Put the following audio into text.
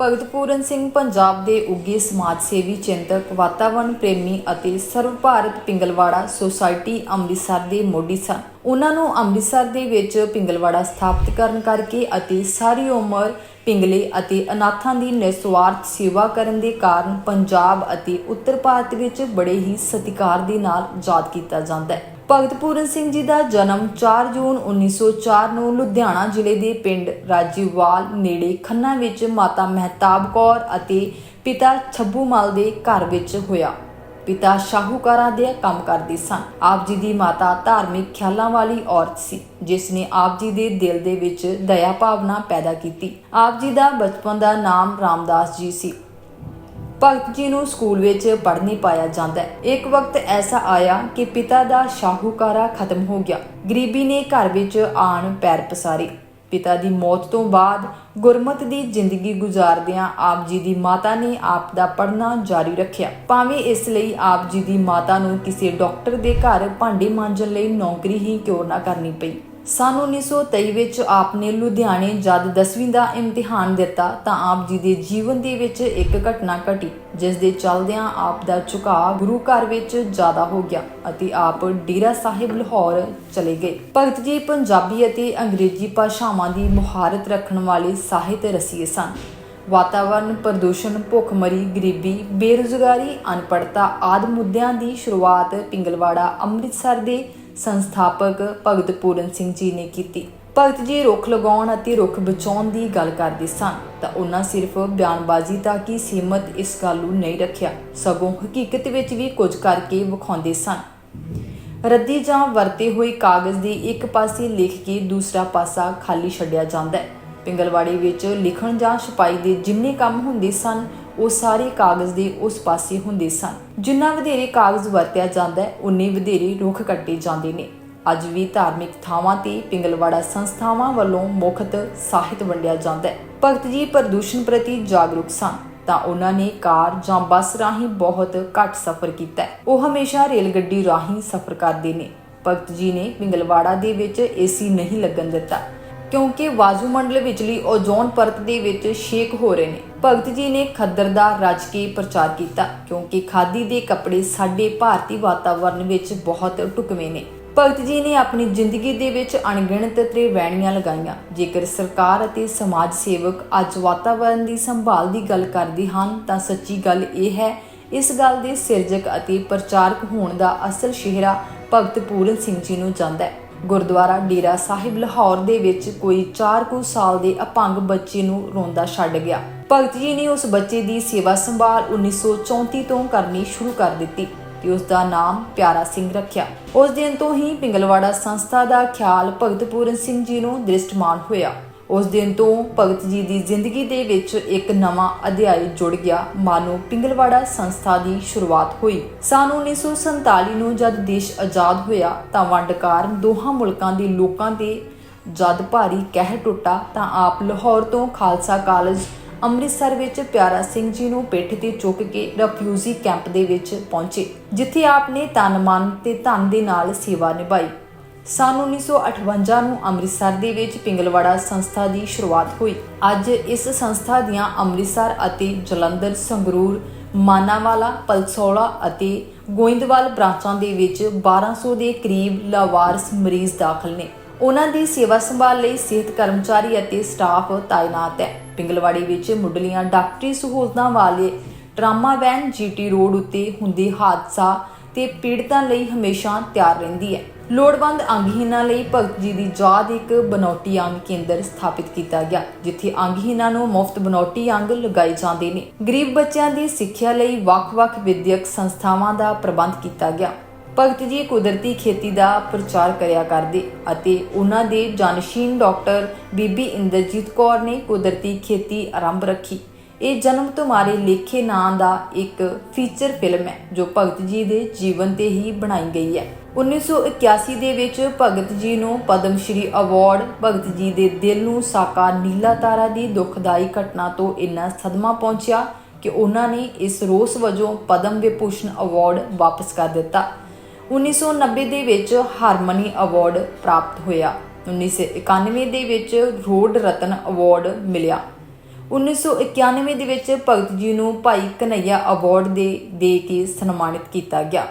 ਭਗਤ ਪੂਰਨ ਸਿੰਘ ਪੰਜਾਬ ਦੇ ਉੱਗੇ ਸਮਾਜ ਸੇਵੀ, ਚਿੰਤਕ, ਵਾਤਾਵਰਣ ਪ੍ਰੇਮੀ ਅਤੇ ਸਰਵ ਭਾਰਤ ਪਿੰਗਲਵਾੜਾ ਸੁਸਾਇਟੀ ਅੰਮ੍ਰਿਤਸਰ ਦੇ ਮੋਢੀ ਸਨ। ਉਹਨਾਂ ਨੂੰ ਅੰਮ੍ਰਿਤਸਰ ਦੇ ਵਿੱਚ ਪਿੰਗਲਵਾੜਾ ਸਥਾਪਿਤ ਕਰਨ ਕਰਕੇ ਅਤੇ ਸਾਰੀ ਉਮਰ ਪਿੰਗਲੇ ਅਤੇ ਅਨਾਥਾਂ ਦੀ ਨਿਸਵਾਰਥ ਸੇਵਾ ਕਰਨ ਦੇ ਕਾਰਨ ਪੰਜਾਬ ਅਤੇ ਉੱਤਰ ਭਾਰਤ ਵਿੱਚ ਬੜੇ ਹੀ ਸਤਿਕਾਰ ਦੇ ਨਾਲ ਯਾਦ ਕੀਤਾ ਜਾਂਦਾ ਹੈ। ਭਗਤ ਪੂਰਨ ਸਿੰਘ ਜੀ ਦਾ ਜਨਮ 4 ਜੂਨ 1904 ਨੂੰ ਲੁਧਿਆਣਾ ਜ਼ਿਲ੍ਹੇ ਦੇ ਪਿੰਡ ਰਾਜੀਵਾਲ ਨੇੜੇ ਖੰਨਾ ਵਿੱਚ ਮਾਤਾ ਮਹਿਤਾਬ ਕੌਰ ਅਤੇ ਪਿਤਾ ਛੱਬੂ ਮਲ ਦੇ ਘਰ ਵਿੱਚ ਹੋਇਆ। ਪਿਤਾ ਸ਼ਾਹੂਕਾਰਾਂ ਦੇ ਕੰਮ ਕਰਦੇ ਸਨ। ਆਪ ਜੀ ਦੀ ਮਾਤਾ ਧਾਰਮਿਕ ਖਿਆਲਾਂ ਵਾਲੀ ਔਰਤ ਸੀ, ਜਿਸ ਨੇ ਆਪ ਜੀ ਦੇ ਦਿਲ ਦੇ ਵਿੱਚ ਦਇਆ ਭਾਵਨਾ ਪੈਦਾ ਕੀਤੀ। ਆਪ ਜੀ ਦਾ ਬਚਪਨ ਦਾ ਨਾਮ ਰਾਮਦਾਸ ਜੀ ਸੀ। ਭਗਤ ਜੀ ਨੂੰ ਸਕੂਲ ਵਿੱਚ ਪੜ੍ਹ ਨਹੀਂ ਪਾਇਆ ਜਾਂਦਾ। ਇੱਕ ਵਕਤ ਐਸਾ ਆਇਆ ਕਿ ਪਿਤਾ ਦਾ ਸ਼ਾਹੂਕਾਰਾ ਖਤਮ ਹੋ ਗਿਆ। ਗਰੀਬੀ ਨੇ ਘਰ ਵਿੱਚ ਆਣ ਪੈਰ ਪਸਾਰੇ। ਪਿਤਾ ਦੀ ਮੌਤ ਤੋਂ ਬਾਅਦ ਗੁਰਮਤ ਦੀ ਜ਼ਿੰਦਗੀ ਗੁਜ਼ਾਰਦਿਆਂ ਆਪ ਜੀ ਦੀ ਮਾਤਾ ਨੇ ਆਪ ਦਾ ਪੜ੍ਹਨਾ ਜਾਰੀ ਰੱਖਿਆ। ਭਾਵੇਂ ਇਸ ਲਈ ਆਪ ਜੀ ਦੀ ਮਾਤਾ ਨੂੰ ਕਿਸੇ ਡਾਕਟਰ ਦੇ ਘਰ ਭਾਂਡੇ ਮਾਂਜਣ ਲਈ ਨੌਕਰੀ ਹੀ ਕਿਉਂ ਨਾ ਕਰਨੀ ਪਈ। ਸਨ 1923 ਵਿੱਚ ਆਪ ਨੇ ਲੁਧਿਆਣੇ ਜਦ 10ਵੀਂ ਦਾ ਇਮਤਿਹਾਨ ਦਿੱਤਾ ਤਾਂ ਆਪ ਜੀ ਦੇ ਜੀਵਨ ਦੇ ਵਿੱਚ ਇੱਕ ਘਟਨਾ ਘਟੀ, ਜਿਸ ਦੇ ਚੱਲਦਿਆਂ ਆਪ ਦਾ ਝੁਕਾਅ ਗੁਰੂ ਘਰ ਵਿੱਚ ਜ਼ਿਆਦਾ ਹੋ ਗਿਆ ਅਤੇ ਆਪ ਡੇਰਾ ਸਾਹਿਬ ਲਾਹੌਰ ਚਲੇ ਗਏ। ਭਗਤ ਜੀ ਪੰਜਾਬੀ ਅਤੇ ਅੰਗਰੇਜ਼ੀ ਭਾਸ਼ਾਵਾਂ ਦੀ ਮੁਹਾਰਤ ਰੱਖਣ ਵਾਲੇ ਸਾਹਿਤ ਰਸੀਏ ਸਨ। ਵਾਤਾਵਰਣ ਪ੍ਰਦੂਸ਼ਣ, ਭੁੱਖਮਰੀ, ਗਰੀਬੀ, ਬੇਰੁਜ਼ਗਾਰੀ ਅਨਪੜਤਾ ਆਦਿ ਮੁੱਦਿਆਂ ਦੀ ਸ਼ੁਰੂਆਤ ਪਿੰਗਲਵਾੜਾ ਅੰਮ੍ਰਿਤਸਰ ਦੇ ਸੰਸਥਾਪਕ ਭਗਤ ਪੂਰਨ ਸਿੰਘ ਜੀ ਨੇ ਕੀਤੀ। ਭਗਤ ਜੀ ਰੁੱਖ ਲਗਾਉਣ ਅਤੇ ਰੁੱਖ ਬਚਾਉਣ ਦੀ ਗੱਲ ਕਰਦੇ ਸਨ, ਤਾਂ ਉਹਨਾਂ ਸਿਰਫ ਬਿਆਨਬਾਜ਼ੀ ਤੱਕ ਹੀ ਸੀਮਤ ਇਸ ਗੱਲ ਨੂੰ ਨਹੀਂ ਰੱਖਿਆ। ਸਗੋਂ ਹਕੀਕਤ ਵਿੱਚ ਵੀ ਕੁਝ ਕਰਕੇ ਵਿਖਾਉਂਦੇ ਸਨ। ਰੱਦੀ ਜਾਂ ਵਰਤੇ ਹੋਏ ਕਾਗਜ਼ ਦੇ ਇੱਕ ਪਾਸੇ ਲਿਖ ਕੇ ਦੂਸਰਾ ਪਾਸਾ ਖਾਲੀ ਛੱਡਿਆ ਜਾਂਦਾ ਹੈ। ਪਿੰਗਲਵਾੜੀ ਵਿੱਚ ਲਿਖਣ ਜਾਂ ਛਪਾਈ ਦੇ ਜਿੰਨੇ ਕੰਮ ਹੁੰਦੇ ਸਨ ਉਹ ਸਾਰੇ ਕਾਗਜ਼ ਦੇ ਉਸ ਪਾਸੇ ਹੁੰਦੇ ਸਨ। ਜਿੰਨਾ ਵਧੇਰੇ ਕਾਗਜ਼ ਵਰਤਿਆ ਜਾਂਦਾ ਹੈ ਉਨੇ ਵਧੇਰੇ ਰੁੱਖ ਕੱਟੇ ਜਾਂਦੇ ਨੇ। ਅੱਜ ਵੀ ਧਾਰਮਿਕ ਥਾਵਾਂ ਤੇ ਪਿੰਗਲਵਾੜਾ ਸੰਸਥਾਵਾਂ ਵੱਲੋਂ ਮੁਖਤ ਸਾਹਿਤ ਵੰਡਿਆ ਜਾਂਦਾ ਹੈ। ਭਗਤ ਜੀ ਪ੍ਰਦੂਸ਼ਣ ਪ੍ਰਤੀ ਜਾਗਰੂਕ ਸਨ, ਤਾਂ ਉਹਨਾਂ ਨੇ ਕਾਰ ਜਾਂ ਬੱਸ ਰਾਹੀਂ ਬਹੁਤ ਘੱਟ ਸਫ਼ਰ ਕੀਤਾ ਉਹ ਹਮੇਸ਼ਾ ਰੇਲ ਗੱਡੀ ਰਾਹੀਂ ਸਫ਼ਰ ਕਰਦੇ ਨੇ। ਭਗਤ ਜੀ ਨੇ ਪਿੰਗਲਵਾੜਾ ਦੇ ਵਿੱਚ ਏਸੀ ਨਹੀਂ ਲੱਗਣ ਦਿੱਤਾ। ਕਿਉਂਕਿ ਵਾਯੂਮੰਡਲ ਵਿਚਲੀ ਓਜ਼ੋਨ ਪਰਤ ਦੇ ਵਿੱਚ ਛੇਕ ਹੋ ਰਹੇ ਨੇ। ਭਗਤ ਜੀ ਨੇ ਖੱਦਰ ਦਾ ਰੱਜ ਕੇ ਪ੍ਰਚਾਰ ਕੀਤਾ, ਕਿਉਂਕਿ ਖਾਦੀ ਦੇ ਕੱਪੜੇ ਸਾਡੇ ਭਾਰਤੀ ਵਾਤਾਵਰਣ ਵਿੱਚ ਬਹੁਤ ਢੁਕਵੇਂ ਨੇ। ਭਗਤ ਜੀ ਨੇ ਆਪਣੀ ਜ਼ਿੰਦਗੀ ਦੇ ਵਿੱਚ ਅਣਗਿਣਤ ਤ੍ਰਿਵੈਣੀਆਂ ਲਗਾਈਆਂ। ਜੇਕਰ ਸਰਕਾਰ ਅਤੇ ਸਮਾਜ ਸੇਵਕ ਅੱਜ ਵਾਤਾਵਰਣ ਦੀ ਸੰਭਾਲ ਦੀ ਗੱਲ ਕਰਦੇ ਹਨ, ਤਾਂ ਸੱਚੀ ਗੱਲ ਇਹ ਹੈ, ਇਸ ਗੱਲ ਦੇ ਸਿਰਜਕ ਅਤੇ ਪ੍ਰਚਾਰਕ ਹੋਣ ਦਾ ਅਸਲ ਸਿਹਰਾ ਭਗਤ ਪੂਰਨ ਸਿੰਘ ਜੀ ਨੂੰ ਜਾਂਦਾ ਹੈ। ਗੁਰਦੁਆਰਾ ਡੇਰਾ ਸਾਹਿਬ ਲਾਹੌਰ ਦੇ ਵਿੱਚ ਕੋਈ 4 ਕੁ ਸਾਲ ਦੇ ਅਪੰਗ ਬੱਚੇ ਨੂੰ ਰੋਂਦਾ ਛੱਡ ਗਿਆ। ਭਗਤ ਜੀ ਨੇ ਉਸ ਬੱਚੇ ਦੀ ਸੇਵਾ ਸੰਭਾਲ 1934 ਤੋਂ ਕਰਨੀ ਸ਼ੁਰੂ ਕਰ ਦਿੱਤੀ ਤੇ ਉਸ ਦਾ ਨਾਮ ਪਿਆਰਾ ਸਿੰਘ ਰੱਖਿਆ। ਉਸ ਦਿਨ ਤੋਂ ਹੀ ਪਿੰਗਲਵਾੜਾ ਸੰਸਥਾ ਦਾ ਖਿਆਲ ਭਗਤ ਪੂਰਨ ਸਿੰਘ ਜੀ ਨੂੰ ਦ੍ਰਿਸ਼ਟਮਾਨ ਹੋਇਆ। ਉਸ ਦਿਨ ਤੋਂ ਭਗਤ ਜੀ ਦੀ ਜ਼ਿੰਦਗੀ ਦੇ ਵਿੱਚ ਇੱਕ ਨਵਾਂ ਅਧਿਆਇ ਜੁੜ ਗਿਆ। ਮਾਨੋ ਪਿੰਗਲਵਾੜਾ ਸੰਸਥਾ ਦੀ ਸ਼ੁਰੂਆਤ ਹੋਈ। ਸਾਲ 1947 ਨੂੰ ਜਦ ਦੇਸ਼ ਆਜ਼ਾਦ ਹੋਇਆ, ਤਾਂ ਵੰਡ ਕਾਰਨ ਦੋਹਾਂ ਮੁਲਕਾਂ ਦੇ ਲੋਕਾਂ ਦੇ ਜਦ ਭਾਰੀ ਕਹਿਰ ਟੁੱਟਾ, ਤਾਂ ਆਪ ਲਾਹੌਰ ਤੋਂ ਖਾਲਸਾ ਕਾਲਜ ਅੰਮ੍ਰਿਤਸਰ ਵਿੱਚ ਪਿਆਰਾ ਸਿੰਘ ਜੀ ਨੂੰ ਪਿੱਠ ਤੇ ਚੁੱਕ ਕੇ ਰਫਿਊਜੀ ਕੈਂਪ ਦੇ ਵਿੱਚ ਪਹੁੰਚੇ, ਜਿੱਥੇ ਆਪ ਨੇ ਤਨ ਮਨ ਤੇ ਧਨ ਦੇ ਨਾਲ ਸੇਵਾ ਨਿਭਾਈ। ਸਨ 1958 ਨੂੰ ਅੰਮ੍ਰਿਤਸਰ ਦੇ ਵਿੱਚ ਪਿੰਗਲਵਾੜਾ ਸੰਸਥਾ ਦੀ ਸ਼ੁਰੂਆਤ ਹੋਈ। ਅੱਜ ਇਸ ਸੰਸਥਾ ਦੀਆਂ ਅੰਮ੍ਰਿਤਸਰ ਅਤੇ ਜਲੰਧਰ, ਸੰਗਰੂਰ, ਮਾਨਾਵਾਲਾ, ਪਲਸੋਲਾ ਅਤੇ ਗੋਇੰਦਵਾਲ ਬ੍ਰਾਂਚਾਂ ਦੇ ਵਿੱਚ 1200 ਦੇ ਕਰੀਬ ਲਾਵਾਰਸ ਮਰੀਜ਼ ਦਾਖਲ ਨੇ। ਉਹਨਾਂ ਦੀ ਸੇਵਾ ਸੰਭਾਲ ਲਈ ਸਿਹਤ ਕਰਮਚਾਰੀ ਅਤੇ ਸਟਾਫ ਤਾਇਨਾਤ ਹੈ। ਪਿੰਗਲਵਾੜੀ ਵਿੱਚ ਮੁੱਢਲੀਆਂ ਡਾਕਟਰੀ ਸਹੂਲਤਾਂ ਵਾਲੇ ਟਰਾਮਾ ਵੈਨ ਜੀਟੀ ਰੋਡ ਉੱਤੇ ਹੁੰਦੇ ਹਾਦਸਾ ਤੇ ਪੀੜਤਾਂ ਲਈ ਹਮੇਸ਼ਾ ਤਿਆਰ ਰਹਿੰਦੀ ਹੈ। ਲੋੜਵੰਦ ਅੰਗਹੀਣਾਂ ਲਈ ਭਗਤ ਜੀ ਦੀ ਯਾਦ ਇੱਕ ਬਨੌਟੀ ਅੰਗ ਕੇਂਦਰ ਸਥਾਪਿਤ ਕੀਤਾ ਗਿਆ, ਜਿੱਥੇ ਅੰਗਹੀਣਾਂ ਨੂੰ ਮੁਫਤ ਬਨੌਟੀ ਅੰਗ ਲਗਾਏ ਜਾਂਦੇ ਨੇ। ਗਰੀਬ ਬੱਚਿਆਂ ਦੀ ਸਿੱਖਿਆ ਲਈ ਵੱਖ-ਵੱਖ ਵਿਦਿਅਕ ਸੰਸਥਾਵਾਂ ਦਾ ਪ੍ਰਬੰਧ ਕੀਤਾ ਗਿਆ। ਭਗਤ ਜੀ ਕੁਦਰਤੀ ਖੇਤੀ ਦਾ ਪ੍ਰਚਾਰ ਕਰਿਆ ਕਰਦੇ ਅਤੇ ਉਹਨਾਂ ਦੇ ਜਾਨਸ਼ੀਨ ਡਾਕਟਰ ਬੀਬੀ ਇੰਦਰਜੀਤ ਕੌਰ ਨੇ ਕੁਦਰਤੀ ਖੇਤੀ ਆਰੰਭ ਰੱਖੀ। ਇਹ ਜਨਮ ਤੁਮਾਰੇ ਲੇਖੇ ਨਾਂ ਦਾ ਇੱਕ ਫੀਚਰ ਫਿਲਮ ਹੈ, ਜੋ ਭਗਤ ਜੀ ਦੇ ਜੀਵਨ ਤੇ ਹੀ ਬਣਾਈ ਗਈ ਹੈ। 1981 ਦੇ ਵਿੱਚ ਭਗਤ ਜੀ ਨੂੰ ਪਦਮ ਸ਼੍ਰੀ ਅਵਾਰਡ, ਭਗਤ ਜੀ ਦੇ ਦਿਲ ਨੂੰ ਸਾਕਾ ਨੀਲਾ ਤਾਰਾ ਦੀ ਦੁਖਦਾਈ ਘਟਨਾ ਤੋਂ ਇੰਨਾ ਸਦਮਾ ਪਹੁੰਚਿਆ ਕਿ ਉਹਨਾਂ ਨੇ ਇਸ ਰੋਸ ਵਜੋਂ ਪਦਮ ਵਿਭੂਸ਼ਣ ਅਵਾਰਡ ਵਾਪਸ ਕਰ ਦਿੱਤਾ। 1990 ਦੇ ਵਿੱਚ ਹਾਰਮਨੀ ਅਵਾਰਡ ਪ੍ਰਾਪਤ ਹੋਇਆ। 1991 ਦੇ ਵਿੱਚ ਰੋਡ ਰਤਨ ਅਵਾਰਡ ਮਿਲਿਆ। 1991 ਦੇ ਵਿੱਚ ਭਗਤ ਜੀ ਨੂੰ ਭਾਈ ਕਨਈਆ ਅਵਾਰਡ ਦੇ ਦੇ ਕੇ ਸਨਮਾਨਿਤ ਕੀਤਾ ਗਿਆ।